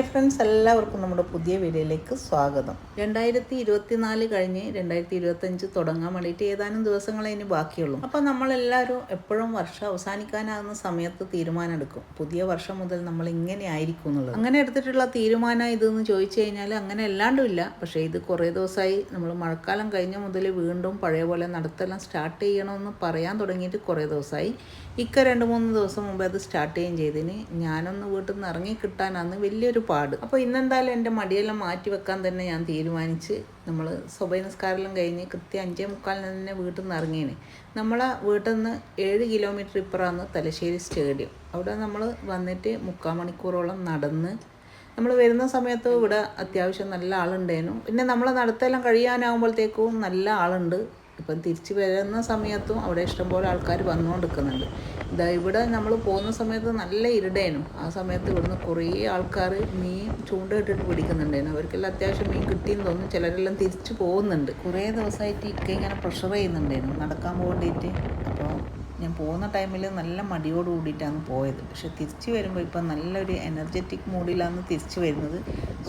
Hi friends എല്ലാവർക്കും നമ്മുടെ പുതിയ വീഡിയോയിലേക്ക് സ്വാഗതം. രണ്ടായിരത്തി ഇരുപത്തിനാല് കഴിഞ്ഞ് രണ്ടായിരത്തി ഇരുപത്തഞ്ച് തുടങ്ങാൻ വേണ്ടിയിട്ട് ഏതാനും ദിവസങ്ങളെ ഇനി ബാക്കിയുള്ളൂ. അപ്പോൾ നമ്മളെല്ലാവരും എപ്പോഴും വർഷം അവസാനിക്കാനാകുന്ന സമയത്ത് തീരുമാനം എടുക്കും പുതിയ വർഷം മുതൽ നമ്മൾ ഇങ്ങനെ ആയിരിക്കും എന്നുള്ളത്. അങ്ങനെ എടുത്തിട്ടുള്ള തീരുമാനം ഇതെന്ന് ചോദിച്ചു കഴിഞ്ഞാൽ അങ്ങനെ അല്ലാണ്ടും ഇല്ല. പക്ഷേ ഇത് കുറേ ദിവസമായി നമ്മൾ മഴക്കാലം കഴിഞ്ഞ മുതൽ വീണ്ടും പഴയ പോലെ നടത്തെല്ലാം സ്റ്റാർട്ട് ചെയ്യണമെന്ന് പറയാൻ തുടങ്ങിയിട്ട് കുറേ ദിവസമായി. ഇക്ക രണ്ട് മൂന്ന് ദിവസം മുമ്പ് അത് സ്റ്റാർട്ട് ചെയ്യുകയും ചെയ്തതിന് ഞാനൊന്ന് വീട്ടിൽ നിന്ന് ഇറങ്ങി കിട്ടാനാണ് വലിയൊരു പാട്. അപ്പോൾ ഇന്നെന്തായാലും എന്റെ മടിയെല്ലാം മാറ്റി വെക്കാൻ തന്നെ ഞാൻ തീരുമാനിച്ച് നമ്മൾ സ്വഭയനസ്കാരെല്ലാം കഴിഞ്ഞ് കൃത്യം അഞ്ചേ മുക്കാലിന് തന്നെ വീട്ടിൽ നിന്ന് ഇറങ്ങിയേനെ. നമ്മളെ വീട്ടിൽ നിന്ന് ഏഴ് കിലോമീറ്റർ ഇപ്പുറമാണ് തലശ്ശേരി സ്റ്റേഡിയം. അവിടെ നമ്മൾ വന്നിട്ട് മുക്കാൽ മണിക്കൂറോളം നടന്ന് നമ്മൾ വരുന്ന സമയത്ത് ഇവിടെ അത്യാവശ്യം നല്ല ആളുണ്ടായിരുന്നു പിന്നെ നമ്മൾ നടത്തെല്ലാം കഴിയാനാകുമ്പോഴത്തേക്കും നല്ല ആളുണ്ട്. ഇപ്പം തിരിച്ച് വരുന്ന സമയത്തും അവിടെ ഇഷ്ടംപോലെ ആൾക്കാർ വന്നുകൊണ്ടിരിക്കുന്നുണ്ട്. ഇതാ ഇവിടെ നമ്മൾ പോകുന്ന സമയത്ത് നല്ല ഇരുടേനു. ആ സമയത്ത് ഇവിടുന്ന് കുറേ ആൾക്കാർ മീൻ ചൂണ്ടയിട്ടിട്ട് പിടിക്കുന്നുണ്ടായിരുന്നു. അവർക്കെല്ലാം അത്യാവശ്യം മീൻ കിട്ടിയെന്ന് തോന്നുന്നു. ചിലരെല്ലാം തിരിച്ചു പോകുന്നുണ്ട്. കുറേ ദിവസമായിട്ട് ഇക്ക ഇങ്ങനെ പ്രഷർ ചെയ്യുന്നുണ്ടായിരുന്നു. നടക്കാൻ പോകേണ്ടിയിട്ട്. അപ്പോൾ ഞാൻ പോകുന്ന ടൈമിൽ നല്ല മടിയോട് കൂടിയിട്ടാണ് പോയത്. പക്ഷെ തിരിച്ചു വരുമ്പോൾ ഇപ്പം നല്ലൊരു എനർജറ്റിക് മൂഡിലാണ് തിരിച്ചു വരുന്നത്.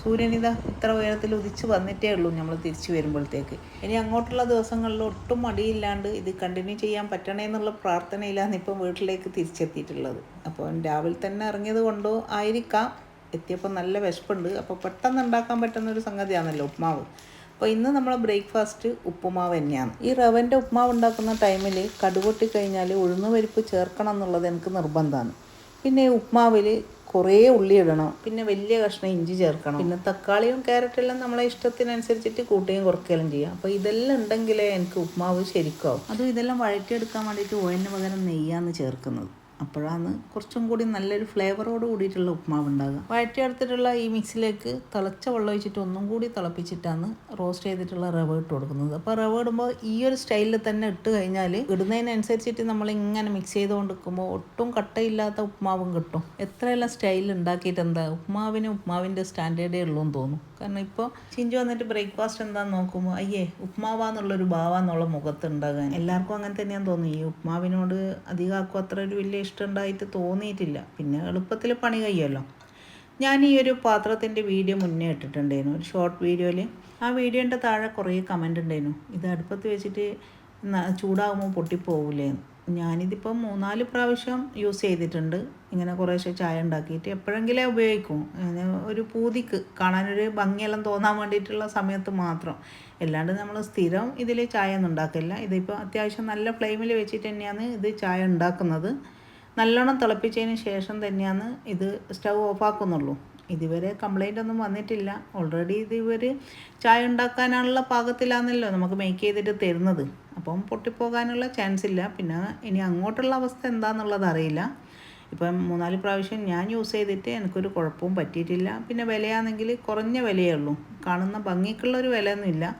സൂര്യനിത ഇത്ര ഉയരത്തിൽ ഉദിച്ച് വന്നിട്ടേ ഉള്ളൂ നമ്മൾ തിരിച്ചു വരുമ്പോഴത്തേക്ക്. ഇനി അങ്ങോട്ടുള്ള ദിവസങ്ങളിൽ ഒട്ടും മടിയില്ലാണ്ട് ഇത് കണ്ടിന്യൂ ചെയ്യാൻ പറ്റണേ എന്നുള്ള പ്രാർത്ഥനയിലാണ് ഇപ്പം വീട്ടിലേക്ക് തിരിച്ചെത്തിയിട്ടുള്ളത്. അപ്പോൾ രാവിലെ തന്നെ ഇറങ്ങിയത് കൊണ്ടോ ആയിരിക്കാം. എത്തിയപ്പോൾ നല്ല വിശപ്പുണ്ട്. അപ്പോൾ പെട്ടെന്ന് ഉണ്ടാക്കാൻ പറ്റുന്ന ഒരു സംഗതിയാണല്ലോ ഉപ്മാവ്. അപ്പോൾ ഇന്ന് നമ്മൾ ബ്രേക്ക്ഫാസ്റ്റ് ഉപ്പുമാവ് തന്നെയാണ്. ഈ റവന്റെ ഉപ്പുമാവ് ഉണ്ടാക്കുന്ന ടൈമിൽ കടുകൊട്ടി കഴിഞ്ഞാൽ ഉഴുന്ന് പരിപ്പ് ചേർക്കണം എന്നുള്ളത് എനിക്ക് നിർബന്ധമാണ്. പിന്നെ ഉപ്പുമാവിൽ കുറേ ഉള്ളി ഇടണം. പിന്നെ വലിയ കഷ്ണം ഇഞ്ചി ചേർക്കണം. പിന്നെ തക്കാളിയും ക്യാരറ്റെല്ലാം നമ്മളെ ഇഷ്ടത്തിനനുസരിച്ചിട്ട് കൂട്ടുകയും കുറയ്ക്കുകയും ചെയ്യാം. അപ്പോൾ ഇതെല്ലാം ഉണ്ടെങ്കിലേ എനിക്ക് ഉപ്പുമാവ് ശരിക്കും അതും ഇതെല്ലാം വഴറ്റിയെടുക്കാൻ വേണ്ടിയിട്ട് ഓയിലിന് പകരം നെയ്യാണ് ചേർക്കുന്നത്. അപ്പോഴാണ് കുറച്ചും കൂടി നല്ലൊരു ഫ്ലേവറോട് കൂടിയിട്ടുള്ള ഉപ്മാവ് ഉണ്ടാകുക വഴറ്റിയെടുത്തിട്ടുള്ള ഈ മിക്സിലേക്ക് തിളച്ച വെള്ളം ഒഴിച്ചിട്ട് ഒന്നും കൂടി തിളപ്പിച്ചിട്ടാണ് റോസ്റ്റ് ചെയ്തിട്ടുള്ള റവ ഇട്ട് കൊടുക്കുന്നത്. അപ്പോൾ റവ ഇടുമ്പോൾ ഈ ഒരു സ്റ്റൈലിൽ തന്നെ ഇട്ട് കഴിഞ്ഞാൽ ഇടുന്നതിനനുസരിച്ചിട്ട് നമ്മൾ ഇങ്ങനെ മിക്സ് ചെയ്തുകൊണ്ട് നിൽക്കുമ്പോൾ ഒട്ടും കട്ടയില്ലാത്ത ഉപ്മാവും കിട്ടും. എത്രയെല്ലാം സ്റ്റൈൽ ഉണ്ടാക്കിയിട്ട് എന്താ ഉപ്മാവിന് ഉപ്മാവിന്റെ സ്റ്റാൻഡേർഡേ ഉള്ളൂ എന്ന് തോന്നും. കാരണം ഇപ്പോൾ ചിഞ്ചു വന്നിട്ട് ബ്രേക്ക്ഫാസ്റ്റ് എന്താന്ന് നോക്കുമ്പോൾ അയ്യേ ഉപ്മാവാന്നുള്ളൊരു ഭാവാന്നുള്ള മുഖത്ത് ഉണ്ടാകാൻ എല്ലാവർക്കും അങ്ങനെ തന്നെയാണ് തോന്നുന്നു. ഈ ഉപ്മാവിനോട് അധികം ആക്കും അത്ര ഒരു വലിയ ഇഷ്ടം ഉണ്ടായിട്ട് തോന്നിയിട്ടില്ല. പിന്നെ എളുപ്പത്തിൽ പണി കഴിയുമല്ലോ. ഞാൻ ഈ ഒരു പാത്രത്തിന്റെ വീഡിയോ മുന്നേ ഇട്ടിട്ടുണ്ടായിരുന്നു. ഒരു ഷോർട്ട് വീഡിയോയിൽ ആ വീഡിയോന്റെ താഴെ കുറേ കമന്റ് ഉണ്ടായിരുന്നു. ഇത് അടുപ്പത്ത് വെച്ചിട്ട് ചൂടാകുമ്പോൾ പൊട്ടിപ്പോവില്ലേ ഞാനിതിപ്പം മൂന്നാൽ പ്രാവശ്യം യൂസ് ചെയ്തിട്ടുണ്ട്. ഇങ്ങനെ കുറേശ്ശെ ചായ ഉണ്ടാക്കിയിട്ട് എപ്പോഴെങ്കിലും ഉപയോഗിക്കും. ഒരു പൂതിക്ക് കാണാനൊരു ഭംഗിയെല്ലാം തോന്നാൻ വേണ്ടിയിട്ടുള്ള സമയത്ത് മാത്രം. അല്ലാണ്ട് നമ്മൾ സ്ഥിരം ഇതിൽ ചായ ഒന്നും ഉണ്ടാക്കില്ല ഇതിപ്പോൾ അത്യാവശ്യം നല്ല ഫ്ലെയിമിൽ വെച്ചിട്ട് തന്നെയാണ് ഇത് ചായ ഉണ്ടാക്കുന്നത്. നല്ലോണം തിളപ്പിച്ചതിന് ശേഷം തന്നെയാണ് ഇത് സ്റ്റൗ ഓഫാക്കുന്നുള്ളൂ ഇതുവരെ കംപ്ലൈന്റ് ഒന്നും വന്നിട്ടില്ല. ഓൾറെഡി ഇത് ഇവർ ചായ ഉണ്ടാക്കാനുള്ള പാകത്തിലാണല്ലോ നമുക്ക് മേക്ക് ചെയ്തിട്ട് തരുന്നത്. അപ്പം പൊട്ടിപ്പോകാനുള്ള ചാൻസ് ഇല്ല. പിന്നെ ഇനി അങ്ങോട്ടുള്ള അവസ്ഥ എന്താണെന്നുള്ളത് അറിയില്ല. ഇപ്പം മൂന്നാൽ പ്രാവശ്യം ഞാൻ യൂസ് ചെയ്തിട്ട് എനിക്കൊരു കുഴപ്പവും പറ്റിയിട്ടില്ല. പിന്നെ വിലയാണെങ്കിൽ കുറഞ്ഞ വിലയേ ഉള്ളൂ. കാണുന്ന ഭംഗിക്കുള്ളൊരു വിലയൊന്നുമില്ല.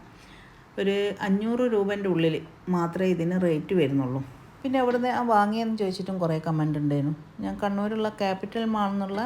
ഒരു അഞ്ഞൂറ് രൂപന്റെ ഉള്ളിൽ മാത്രമേ ഇതിന് റേറ്റ് വരുന്നുള്ളൂ. പിന്നെ അവിടുന്ന് ആ വാങ്ങിയെന്ന് ചോദിച്ചിട്ടും കുറേ കമന്റ് ഉണ്ടായിരുന്നു. ഞാൻ കണ്ണൂരുള്ള ക്യാപിറ്റൽ മാൾ എന്നുള്ള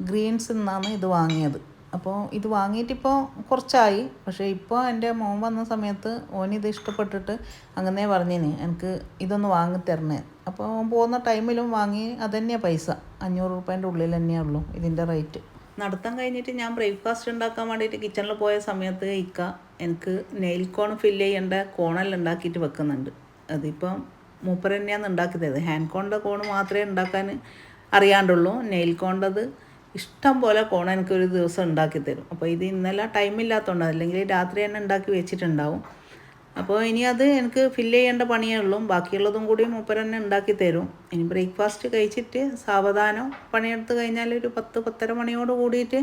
ഗ്രീൻസ് നിന്നാണ് ഇത് വാങ്ങിയത്. അപ്പോൾ ഇത് വാങ്ങിയിട്ടിപ്പോൾ കുറച്ചായി. പക്ഷേ ഇപ്പോൾ എന്റെ മോൻ വന്ന സമയത്ത് ഓനിത് ഇഷ്ടപ്പെട്ടിട്ട് അങ്ങനെ പറഞ്ഞിന് എനിക്ക് ഇതൊന്ന് വാങ്ങി വാങ്ങിത്തരണേ അപ്പോൾ ഓൻ പോകുന്ന ടൈമിലും വാങ്ങി അതന്നെയാണ് പൈസ. അഞ്ഞൂറ് റുപ്യേന്റെ ഉള്ളിൽ തന്നെയേ ഉള്ളൂ ഇതിന്റെ റേറ്റ് നടത്താൻ കഴിഞ്ഞിട്ട് ഞാൻ ബ്രേക്ക്ഫാസ്റ്റ് ഉണ്ടാക്കാൻ വേണ്ടിയിട്ട് കിച്ചണിൽ പോയ സമയത്ത് ഇക്ക എനിക്ക് നെയിൽ കോൺ ഫില്ല് ചെയ്യേണ്ട കോണെല്ലാം ഉണ്ടാക്കിയിട്ട് വെക്കുന്നുണ്ട്. അതിപ്പം മൂപ്പർ തന്നെയാണ് ഉണ്ടാക്കുന്നത് ഹാൻഡ് കോണ്ട കോൺ മാത്രമേ ഉണ്ടാക്കാൻ അറിയാണ്ടുള്ളൂ. നെയിൽ കോണ്ടത് ഇഷ്ടം പോലെ കോൺ എനിക്കൊരു ദിവസം ഉണ്ടാക്കി തരും. അപ്പോൾ ഇത് ഇന്നലെ ടൈമില്ലാത്തതുകൊണ്ട് അല്ലെങ്കിൽ രാത്രി തന്നെ ഉണ്ടാക്കി വെച്ചിട്ടുണ്ടാവും. അപ്പോൾ ഇനി അത് എനിക്ക് ഫില്ല് ചെയ്യേണ്ട പണിയേ ഉള്ളൂ. ബാക്കിയുള്ളതും കൂടി മൂപ്പർ തന്നെ ഉണ്ടാക്കി തരും. ഇനി ബ്രേക്ക്ഫാസ്റ്റ് കഴിച്ചിട്ട് സാവധാനം പണിയെടുത്ത് കഴിഞ്ഞാൽ ഒരു പത്ത് പത്തര മണിയോട് കൂടിയിട്ട്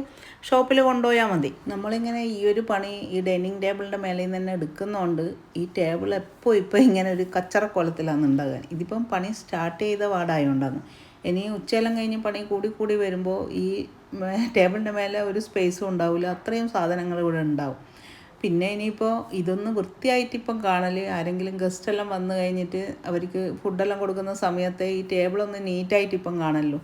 ഷോപ്പിൽ കൊണ്ടുപോയാൽ മതി. നമ്മളിങ്ങനെ ഈ ഒരു പണി ഈ ഡൈനിങ് ടേബിളിന്റെ മേലെ നിന്ന് തന്നെ എടുക്കുന്നതുകൊണ്ട് ഈ ടേബിൾ എപ്പോൾ ഇപ്പോൾ ഇങ്ങനെ ഒരു കച്ചറ ഉണ്ടാകാൻ. ഇതിപ്പം പണി സ്റ്റാർട്ട് ചെയ്ത വാർഡായതുകൊണ്ടാണ് ഇനി ഉച്ചയെല്ലാം കഴിഞ്ഞ് പണി കൂടി കൂടി വരുമ്പോൾ ഈ ടേബിളിന്റെ മേലെ ഒരു സ്പേസും ഉണ്ടാവില്ല അത്രയും സാധനങ്ങൾ ഇവിടെ ഉണ്ടാവും. പിന്നെ ഇനിയിപ്പോൾ ഇതൊന്ന് വൃത്തിയായിട്ട് ഇപ്പം കാണൽ ആരെങ്കിലും ഗസ്റ്റ് എല്ലാം വന്നു കഴിഞ്ഞിട്ട് അവർക്ക് ഫുഡെല്ലാം കൊടുക്കുന്ന സമയത്ത് ഈ ടേബിളൊന്ന് നീറ്റായിട്ട് ഇപ്പം കാണല്ലോ.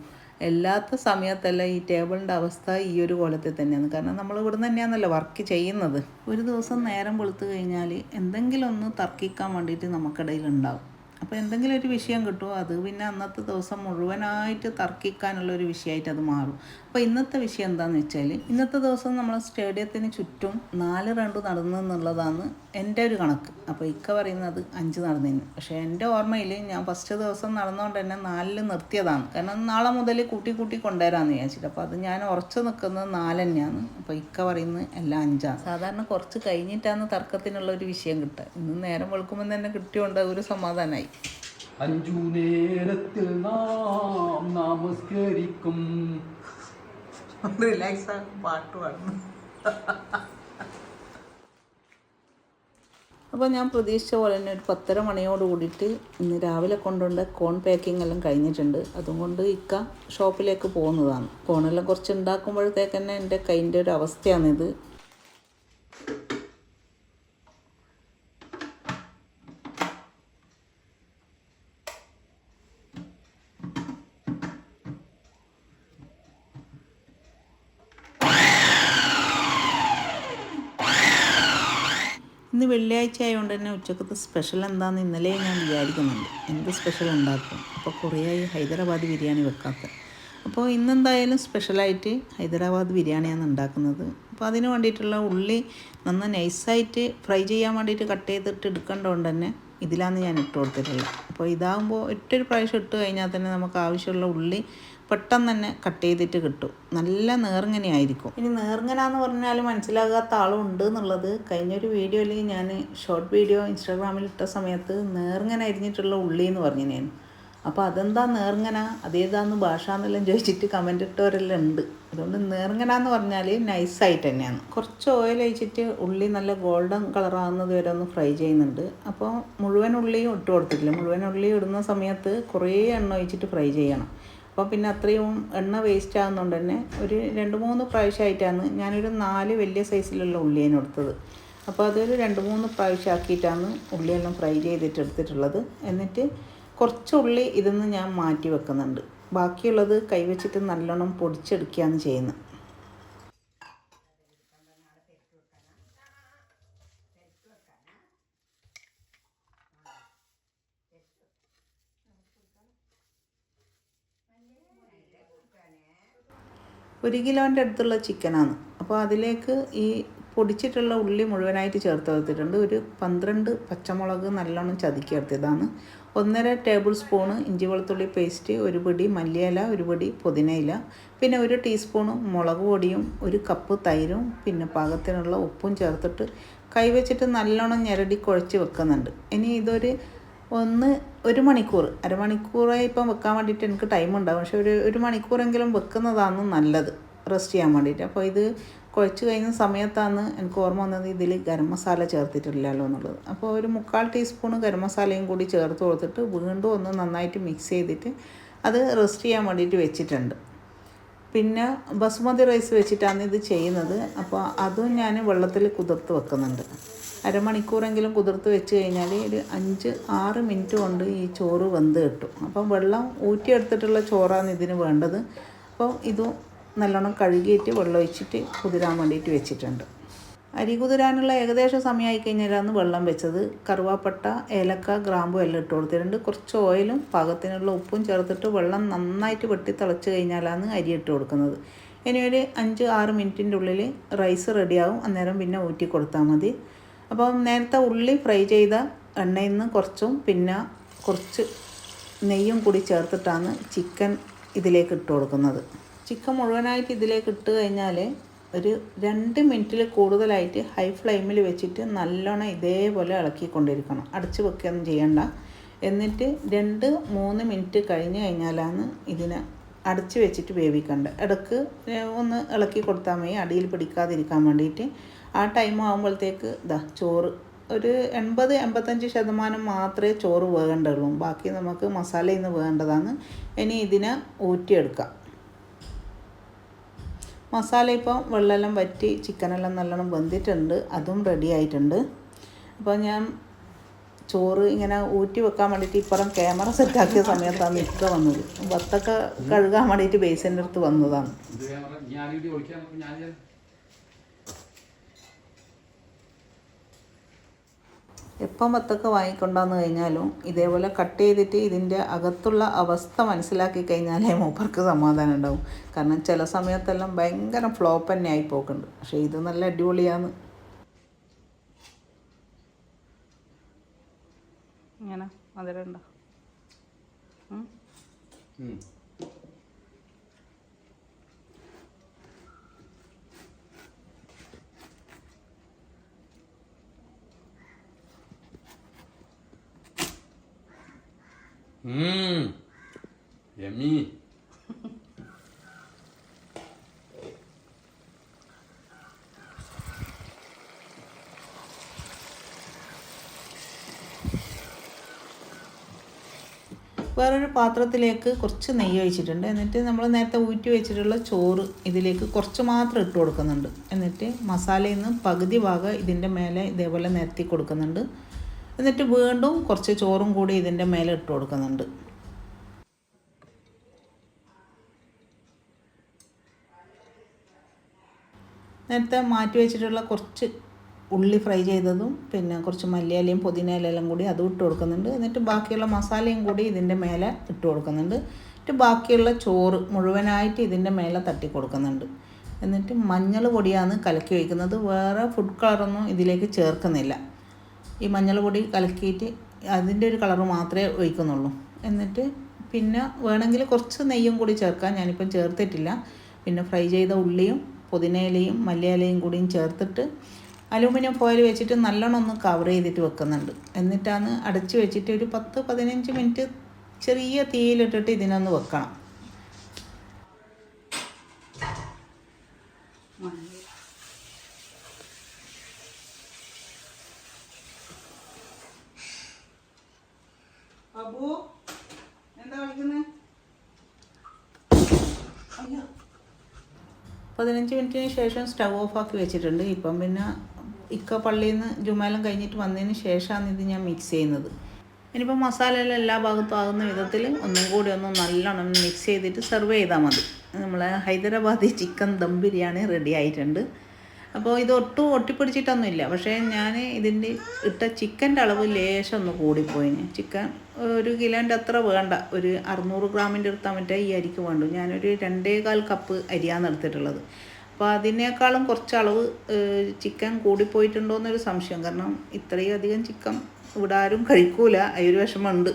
എല്ലാത്ത സമയത്തല്ല ഈ ടേബിളിന്റെ അവസ്ഥ ഈ ഒരു കോലത്തിൽ തന്നെയാണ്. കാരണം നമ്മൾ ഇവിടെ തന്നെയാണല്ലോ വർക്ക് ചെയ്യുന്നത്. ഒരു ദിവസം നേരം കൊളുത്തു കഴിഞ്ഞാൽ എന്തെങ്കിലും ഒന്ന് തർക്കിക്കാൻ വേണ്ടിയിട്ട് നമുക്കിടയിൽ ഉണ്ടാവും അപ്പോൾ എന്തെങ്കിലും ഒരു വിഷയം കിട്ടുമോ അത് പിന്നെ അന്നത്തെ ദിവസം മുഴുവനായിട്ട് തർക്കിക്കാനുള്ള ഒരു വിഷയമായിട്ട് അത് മാറും. അപ്പോൾ ഇന്നത്തെ വിഷയം എന്താണെന്ന് വെച്ചാൽ ഇന്നത്തെ ദിവസം നമ്മൾ സ്റ്റേഡിയത്തിന് ചുറ്റും നാല് റൗണ്ട് നടന്നു എന്നുള്ളതാണ് എന്റെ ഒരു കണക്ക്. അപ്പോൾ ഇക്ക പറയുന്നത് അഞ്ച് നടന്നിരുന്നു പക്ഷേ എന്റെ ഓർമ്മയിൽ ഞാൻ ഫസ്റ്റ് ദിവസം നടന്നുകൊണ്ട് തന്നെ നാലിൽ നിർത്തിയതാണ്. കാരണം നാളെ മുതൽ കൂട്ടി കൂട്ടി കൊണ്ടുവരാമെന്ന് വിചാരിച്ചിട്ട്. അപ്പോൾ അത് ഞാൻ ഉറച്ചു നിൽക്കുന്നത് നാല് തന്നെയാണ് അപ്പോൾ ഇക്ക പറയുന്നത് എല്ലാം അഞ്ചാണ് സാധാരണ കുറച്ച് കഴിഞ്ഞിട്ടാണ് തർക്കത്തിനുള്ള ഒരു വിഷയം കിട്ടുക. ഇന്ന് നേരം വെളുക്കുമ്പോൾ തന്നെ കിട്ടിയോണ്ട് ഒരു സമാധാനമായി അഞ്ചു നേരത്തിൽ നാം നമസ്കരിക്കും. റിലാക്സ് പാട്ട് പാടുന്നു. അപ്പോൾ ഞാൻ പ്രതീക്ഷിച്ച പോലെ തന്നെ ഒരു പത്തര മണിയോട് കൂടിയിട്ട് ഇന്ന് രാവിലെ കൊണ്ടുകൊണ്ട് കോൺ പാക്കിംഗ് എല്ലാം കഴിഞ്ഞിട്ടുണ്ട്. അതുകൊണ്ട് ഇക്ക ഷോപ്പിലേക്ക് പോകുന്നതാണ്. കോണെല്ലാം കുറച്ച് ഉണ്ടാക്കുമ്പോഴത്തേക്ക് തന്നെ എന്റെ കൈന്റെ ഒരു അവസ്ഥയാണിത്. ഇന്ന് വെള്ളിയാഴ്ച ആയതുകൊണ്ട് തന്നെ ഉച്ചക്കത്തെ സ്പെഷ്യൽ എന്താണെന്ന് ഇന്നലെ ഞാൻ വിചാരിക്കുന്നുണ്ട്. എന്ത് സ്പെഷ്യൽ ഉണ്ടാക്കും? അപ്പോൾ കുറേയായി ഹൈദരാബാദ് ബിരിയാണി വെക്കാത്ത. അപ്പോൾ ഇന്നെന്തായാലും സ്പെഷ്യലായിട്ട് ഹൈദരാബാദ് ബിരിയാണിയാണ് ഉണ്ടാക്കുന്നത്. അപ്പോൾ അതിന് വേണ്ടിയിട്ടുള്ള ഉള്ളി നന്ന നൈസായിട്ട് ഫ്രൈ ചെയ്യാൻ വേണ്ടിയിട്ട് കട്ട് ചെയ്തിട്ട് എടുക്കേണ്ടതുകൊണ്ട് തന്നെ ഇതിലാണ് ഞാൻ ഇട്ട് കൊടുത്തിട്ടുള്ളത്. അപ്പോൾ ഇതാകുമ്പോൾ ഒറ്റൊരു പ്രാവശ്യം ഇട്ട് കഴിഞ്ഞാൽ തന്നെ നമുക്ക് ആവശ്യമുള്ള ഉള്ളി പെട്ടെന്ന് തന്നെ കട്ട് ചെയ്തിട്ട് കിട്ടും. നല്ല നേർങ്ങനെ ആയിരിക്കും. ഇനി നേർങ്ങന എന്ന് പറഞ്ഞാൽ മനസ്സിലാകാത്ത ആളും ഉണ്ട് എന്നുള്ളത്. കഴിഞ്ഞൊരു വീഡിയോയിൽ ഞാൻ ഷോർട്ട് വീഡിയോ ഇൻസ്റ്റാഗ്രാമിൽ ഇട്ട സമയത്ത് നേർങ്ങന അരിഞ്ഞിട്ടുള്ള ഉള്ളി എന്ന് പറഞ്ഞു ഞാൻ അപ്പോൾ അതെന്താ നേർങ്ങന? അതേതാന്ന് ഭാഷ എന്നെല്ലാം ചോദിച്ചിട്ട് കമന്റ് ഇട്ടവരെല്ലാം ഉണ്ട്. അതുകൊണ്ട് നേർങ്ങന എന്ന് പറഞ്ഞാൽ നൈസായിട്ട് തന്നെയാണ് കുറച്ച് ഓയിൽ ഒഴിച്ചിട്ട് ഉള്ളി നല്ല ഗോൾഡൻ കളറാകുന്നത് വരെ ഒന്ന് ഫ്രൈ ചെയ്യുന്നുണ്ട്. അപ്പോൾ മുഴുവൻ ഉള്ളിയും ഇട്ട് കൊടുത്തിട്ടില്ല. മുഴുവൻ ഉള്ളി ഇടുന്ന സമയത്ത് കുറേ എണ്ണ ഒഴിച്ചിട്ട് ഫ്രൈ ചെയ്യണം. അപ്പോൾ പിന്നെ അത്രയും എണ്ണ വേസ്റ്റ് ആകുന്നതുകൊണ്ട് തന്നെ ഒരു രണ്ട് മൂന്ന് പ്രാവശ്യമായിട്ടാണ് ഞാനൊരു നാല് വലിയ സൈസിലുള്ള ഉള്ളിയാണ് എടുത്തത്. അപ്പോൾ അതൊരു രണ്ട് മൂന്ന് പ്രാവശ്യം ആക്കിയിട്ടാണ് ഉള്ളിയെല്ലാം ഫ്രൈ ചെയ്തിട്ട് എടുത്തിട്ടുള്ളത്. എന്നിട്ട് കുറച്ച് ഉള്ളി ഇതൊന്ന് ഞാൻ മാറ്റി വെക്കുന്നുണ്ട്. ബാക്കിയുള്ളത് കൈവച്ചിട്ട് നല്ലോണം പൊടിച്ചെടുക്കുകയാണ് ചെയ്യുന്നത്. ഒരു കിലോന്റെ അടുത്തുള്ള ചിക്കനാണ്. അപ്പോൾ അതിലേക്ക് ഈ പൊടിച്ചിട്ടുള്ള ഉള്ളി മുഴുവനായിട്ട് ചേർത്ത് കൊടുത്തിട്ടുണ്ട്. ഒരു പന്ത്രണ്ട് പച്ചമുളക് നല്ലോണം ചതുക്കി എടുത്തതാണ്. ഒന്നര ടേബിൾ സ്പൂണ് ഇഞ്ചി വെളുത്തുള്ളി പേസ്റ്റ് ഒരു പിടി മല്ലിയില ഒരു പിടി പുതിനയില പിന്നെ ഒരു ടീസ്പൂണ് മുളക് പൊടിയും ഒരു കപ്പ് തൈരും പിന്നെ പാകത്തിനുള്ള ഉപ്പും ചേർത്തിട്ട് കൈവച്ചിട്ട് നല്ലോണം ഞെരടി കുഴച്ച് വെക്കുന്നുണ്ട്. ഇനി ഇതൊരു ഒന്ന് ഒരു മണിക്കൂർ. അരമണിക്കൂറായി ഇപ്പം വെക്കാൻ വേണ്ടിയിട്ട് എനിക്ക് ടൈം ഉണ്ടാവും. പക്ഷെ ഒരു ഒരു മണിക്കൂറെങ്കിലും വെക്കുന്നതാണ് നല്ലത്. റെസ്റ്റ് ചെയ്യാൻ വേണ്ടിയിട്ട്. അപ്പോൾ ഇത് കുഴച്ച് കഴിഞ്ഞ സമയത്താണ് എനിക്ക് ഓർമ്മ വന്നത് ഇതിൽ ഗരം മസാല ചേർത്തിട്ടില്ലല്ലോ എന്നുള്ളത്. അപ്പോൾ ഒരു മുക്കാൽ ടീസ്പൂൺ ഗരം മസാലയും കൂടി ചേർത്ത് കൊടുത്തിട്ട് വീണ്ടും ഒന്ന് നന്നായിട്ട് മിക്സ് ചെയ്തിട്ട് അത് റെസ്റ്റ് ചെയ്യാൻ വേണ്ടിയിട്ട് വെച്ചിട്ടുണ്ട്. പിന്നെ ബസുമതി റൈസ് വെച്ചിട്ടാണ് ഇത് ചെയ്യുന്നത്. അപ്പോൾ അതും ഞാൻ വെള്ളത്തിൽ കുതിർത്ത് വെക്കുന്നുണ്ട്. അരമണിക്കൂറെങ്കിലും കുതിർത്ത് വെച്ച് കഴിഞ്ഞാൽ ഒരു അഞ്ച് ആറ് മിനിറ്റ് കൊണ്ട് ഈ ചോറ് വെന്ത് കിട്ടും. അപ്പം വെള്ളം ഊറ്റിയെടുത്തിട്ടുള്ള ചോറാണ് ഇതിന് വേണ്ടത്. അപ്പോൾ ഇതും നല്ലോണം കഴുകിയിട്ട് വെള്ളം ഒഴിച്ചിട്ട് കുതിരാൻ വേണ്ടിയിട്ട് വെച്ചിട്ടുണ്ട്. അരി കുതിരാനുള്ള ഏകദേശം സമയമായി കഴിഞ്ഞാലാണ് വെള്ളം വെച്ചത് കറുവാപ്പട്ട ഏലക്ക ഗ്രാമ്പു എല്ലാം ഇട്ട് കൊടുത്തിട്ടുണ്ട്. കുറച്ച് ഓയിലും പാകത്തിനുള്ള ഉപ്പും ചേർത്തിട്ട് വെള്ളം നന്നായിട്ട് വെട്ടി തിളച്ച് കഴിഞ്ഞാലാണ് അരി ഇട്ട് കൊടുക്കുന്നത്. ഇനി ഒരു അഞ്ച് ആറ് മിനിറ്റിന്റെ ഉള്ളിൽ റൈസ് റെഡിയാവും. അന്നേരം പിന്നെ ഊറ്റി കൊടുത്താൽ മതി. അപ്പം നേരത്തെ ഉള്ളി ഫ്രൈ ചെയ്ത എണ്ണയിൽ നിന്ന് കുറച്ചും പിന്നെ കുറച്ച് നെയ്യും കൂടി ചേർത്തിട്ടാണ് ചിക്കൻ ഇതിലേക്ക് ഇട്ട് കൊടുക്കുന്നത്. ചിക്കൻ മുഴുവനായിട്ട് ഇതിലേക്ക് ഇട്ട് കഴിഞ്ഞാൽ ഒരു രണ്ട് മിനിറ്റിൽ കൂടുതലായിട്ട് ഹൈ ഫ്ലെയിമിൽ വെച്ചിട്ട് നല്ലോണം ഇതേപോലെ ഇളക്കിക്കൊണ്ടിരിക്കണം. അടച്ച് വെക്കുകയൊന്നും ചെയ്യണ്ട. എന്നിട്ട് രണ്ട് മൂന്ന് മിനിറ്റ് കഴിഞ്ഞ് കഴിഞ്ഞാലാണ് ഇതിനെ അടച്ച് വെച്ചിട്ട് വേവിക്കേണ്ടത് ഇടയ്ക്ക് ഒന്ന് ഇളക്കി കൊടുത്താൽ മതി. അടിയിൽ പിടിക്കാതിരിക്കാൻ വേണ്ടിയിട്ട്. ആ ടൈം ആകുമ്പോഴത്തേക്ക് ഇതാ ചോറ് ഒരു എൺപത് എൺപത്തഞ്ച് ശതമാനം മാത്രമേ ചോറ് വേകേണ്ടുള്ളൂ. ബാക്കി നമുക്ക് മസാലയിൽ നിന്ന് വേണ്ടതാണ്. ഇനി ഇതിനെ ഊറ്റിയെടുക്കാം. മസാല ഇപ്പോൾ വെള്ളമെല്ലാം വറ്റി ചിക്കനെല്ലാം നല്ലോണം വെന്തിട്ടുണ്ട് അതും റെഡി ആയിട്ടുണ്ട്. അപ്പോൾ ഞാൻ ചോറ് ഇങ്ങനെ ഊറ്റി വെക്കാൻ വേണ്ടിയിട്ട് ഇപ്പുറം ക്യാമറ സെറ്റാക്കിയ സമയത്താണ് ഇക്ക വന്നത്. വത്തൊക്കെ കഴുകാൻ വേണ്ടിയിട്ട് ബേസിന്റെ അടുത്ത് വന്നതാണ് ഇത് ക്യാമറ ഞാൻ വീഡിയോ ഒളിക്കാൻ ഞാൻ എപ്പം വത്തൊക്കെ വാങ്ങിക്കൊണ്ടുവന്ന് കഴിഞ്ഞാലും ഇതേപോലെ കട്ട് ചെയ്തിട്ട് ഇതിന്റെ അകത്തുള്ള അവസ്ഥ മനസ്സിലാക്കി കഴിഞ്ഞാലേ മൂപ്പർക്ക് സമാധാനം ഉണ്ടാവും. കാരണം ചില സമയത്തെല്ലാം ഭയങ്കര ഫ്ലോപ്പ് തന്നെ ആയി പോക്കുണ്ട്. പക്ഷേ ഇത് നല്ല അടിപൊളിയാണ്. ഇങ്ങനെ മധുരം ഉണ്ടോ? ഉം. Yummy. വേറൊരു പാത്രത്തിലേക്ക് കുറച്ച് നെയ്യ് ഒഴിച്ചിട്ടുണ്ട് എന്നിട്ട് നമ്മൾ നേരത്തെ ഊറ്റി വെച്ചിട്ടുള്ള ചോറ് ഇതിലേക്ക് കുറച്ച് മാത്രം ഇട്ട് കൊടുക്കുന്നുണ്ട് എന്നിട്ട് മസാലയിൽ നിന്ന് പകുതി ഭാഗം ഇതിന്റെ മേലെ ഇതേപോലെ നിരത്തി കൊടുക്കുന്നുണ്ട് എന്നിട്ട് വീണ്ടും കുറച്ച് ചോറും കൂടി ഇതിന്റെ മേലെ ഇട്ട് കൊടുക്കുന്നുണ്ട്. നേരത്തെ മാറ്റി വെച്ചിട്ടുള്ള കുറച്ച് ഉള്ളി ഫ്രൈ ചെയ്തതും പിന്നെ കുറച്ച് മല്ലിയിലയും പുതിനയിലെല്ലാം കൂടി അതും ഇട്ട് കൊടുക്കുന്നുണ്ട്. എന്നിട്ട് ബാക്കിയുള്ള മസാലയും കൂടി ഇതിന്റെ മേലെ ഇട്ട് കൊടുക്കുന്നുണ്ട്. എന്നിട്ട് ബാക്കിയുള്ള ചോറ് മുഴുവനായിട്ട് ഇതിന്റെ മേലെ തട്ടി കൊടുക്കുന്നുണ്ട്. എന്നിട്ട് മഞ്ഞൾ പൊടിയാണ് കലക്കി വയ്ക്കുന്നത് വേറെ ഫുഡ് കളറൊന്നും ഇതിലേക്ക് ചേർക്കുന്നില്ല. ഈ മഞ്ഞൾ പൊടി കലക്കിയിട്ട് അതിന്റെ ഒരു കളറ് മാത്രമേ ഒഴിക്കുന്നുള്ളൂ. എന്നിട്ട് പിന്നെ വേണമെങ്കിൽ കുറച്ച് നെയ്യും കൂടി ചേർക്കാം. ഞാനിപ്പം ചേർത്തിട്ടില്ല. പിന്നെ ഫ്രൈ ചെയ്ത ഉള്ളിയും പുതിനയിലയും മല്ലിയിലയും കൂടിയും ചേർത്തിട്ട് അലൂമിനിയം ഫോയിൽ വെച്ചിട്ട് നല്ലോണം ഒന്ന് കവർ ചെയ്തിട്ട് വെക്കുന്നുണ്ട്. എന്നിട്ടാണ് അടച്ച് വെച്ചിട്ട് ഒരു പത്ത് പതിനഞ്ച് മിനിറ്റ് ചെറിയ തീയിലിട്ടിട്ട് ഇതിനൊന്ന് വെക്കണം അബു എന്താ കളിക്കുന്നത് അയ്യോ പതിനഞ്ച് മിനിറ്റിന് ശേഷം സ്റ്റവ് ആക്കി വെച്ചിട്ടുണ്ട്. ഇപ്പം പിന്നെ ഇക്ക പള്ളിയിൽ നിന്ന് ജുമാലം കഴിഞ്ഞിട്ട് വന്നതിന് ശേഷമാണ് ഇത് ഞാൻ മിക്സ് ചെയ്യുന്നത്. ഇനിയിപ്പോൾ മസാലയെല്ലാം എല്ലാ ഭാഗത്തും ആകുന്ന വിധത്തിൽ ഒന്നും കൂടി ഒന്ന് നല്ലോണം മിക്സ് ചെയ്തിട്ട് സെർവ് ചെയ്താൽ മതി. നമ്മളെ ഹൈദരാബാദി ചിക്കൻ ദം ബിരിയാണി റെഡി ആയിട്ടുണ്ട്. അപ്പോൾ ഇത് ഒട്ടും ഒട്ടിപ്പിടിച്ചിട്ടൊന്നുമില്ല. പക്ഷേ ഞാൻ ഇതിന്റെ ഇട്ട ചിക്കന്റെ അളവ് ലേശം ഒന്ന് കൂടിപ്പോയിന്. ചിക്കൻ ഒരു കിലോന്റെ അത്ര വേണ്ട. ഒരു അറുന്നൂറ് ഗ്രാമിന്റെ എടുത്താൽ മറ്റേ ഈ അരിക്ക് വേണ്ടു. ഞാനൊരു രണ്ടേകാൽ കപ്പ് അരിയാണ് എടുത്തിട്ടുള്ളത്. അപ്പോൾ അതിനേക്കാളും കുറച്ച് അളവ് ചിക്കൻ കൂടിപ്പോയിട്ടുണ്ടോ എന്നൊരു സംശയം. കാരണം ഇത്രയും അധികം ചിക്കൻ ഇവിടെ ആരും കഴിക്കൂല. ആ ഒരു വിഷമമുണ്ട്.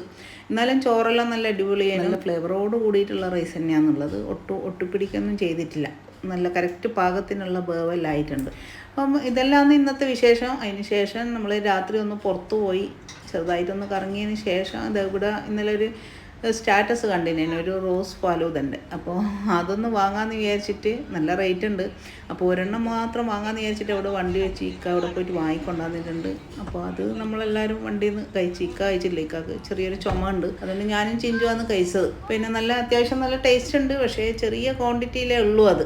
എന്നാലും ചോറെല്ലാം നല്ല അടിപൊളിയായി നല്ല ഫ്ലേവറോട് കൂടിയിട്ടുള്ള റൈസ് തന്നെയാണെന്നുള്ളത് ഒട്ടും ഒട്ടിപ്പിടിക്കൊന്നും ചെയ്തിട്ടില്ല. നല്ല കറക്റ്റ് പാകത്തിനുള്ള ബേവലായിട്ടുണ്ട് അപ്പം ഇതെല്ലാം ഇന്നത്തെ വിശേഷം. അതിന് ശേഷം നമ്മൾ രാത്രി ഒന്ന് പുറത്തു പോയി ചെറുതായിട്ടൊന്ന് കറങ്ങിയതിന് ശേഷം അത് ഇവിടെ ഇന്നലെ ഒരു സ്റ്റാറ്റസ് കണ്ടിന് ഒരു റോസ് ഫാലൂദന്റെ അപ്പോൾ അതൊന്ന് വാങ്ങാമെന്ന് വിചാരിച്ചിട്ട് നല്ല റേറ്റ് ഉണ്ട്. അപ്പോൾ ഒരെണ്ണം മാത്രം വാങ്ങാമെന്ന് വിചാരിച്ചിട്ട് അവിടെ വണ്ടി വെച്ച് ഇക്ക അവിടെ പോയിട്ട് വാങ്ങിക്കൊണ്ടാന്നിട്ടുണ്ട് അപ്പോൾ അത് നമ്മളെല്ലാവരും വണ്ടിയിൽ നിന്ന് കഴിച്ച് ഇക്ക കഴിച്ചില്ല ഇക്കാക്ക് ചെറിയൊരു ചുമ ഉണ്ട്. അതുകൊണ്ട് ഞാനും ചിഞ്ചുവാന്ന് കഴിച്ചത്. പിന്നെ നല്ല അത്യാവശ്യം നല്ല ടേസ്റ്റ് ഉണ്ട്. പക്ഷേ ചെറിയ ക്വാണ്ടിറ്റിയിലേ ഉള്ളൂ അത്.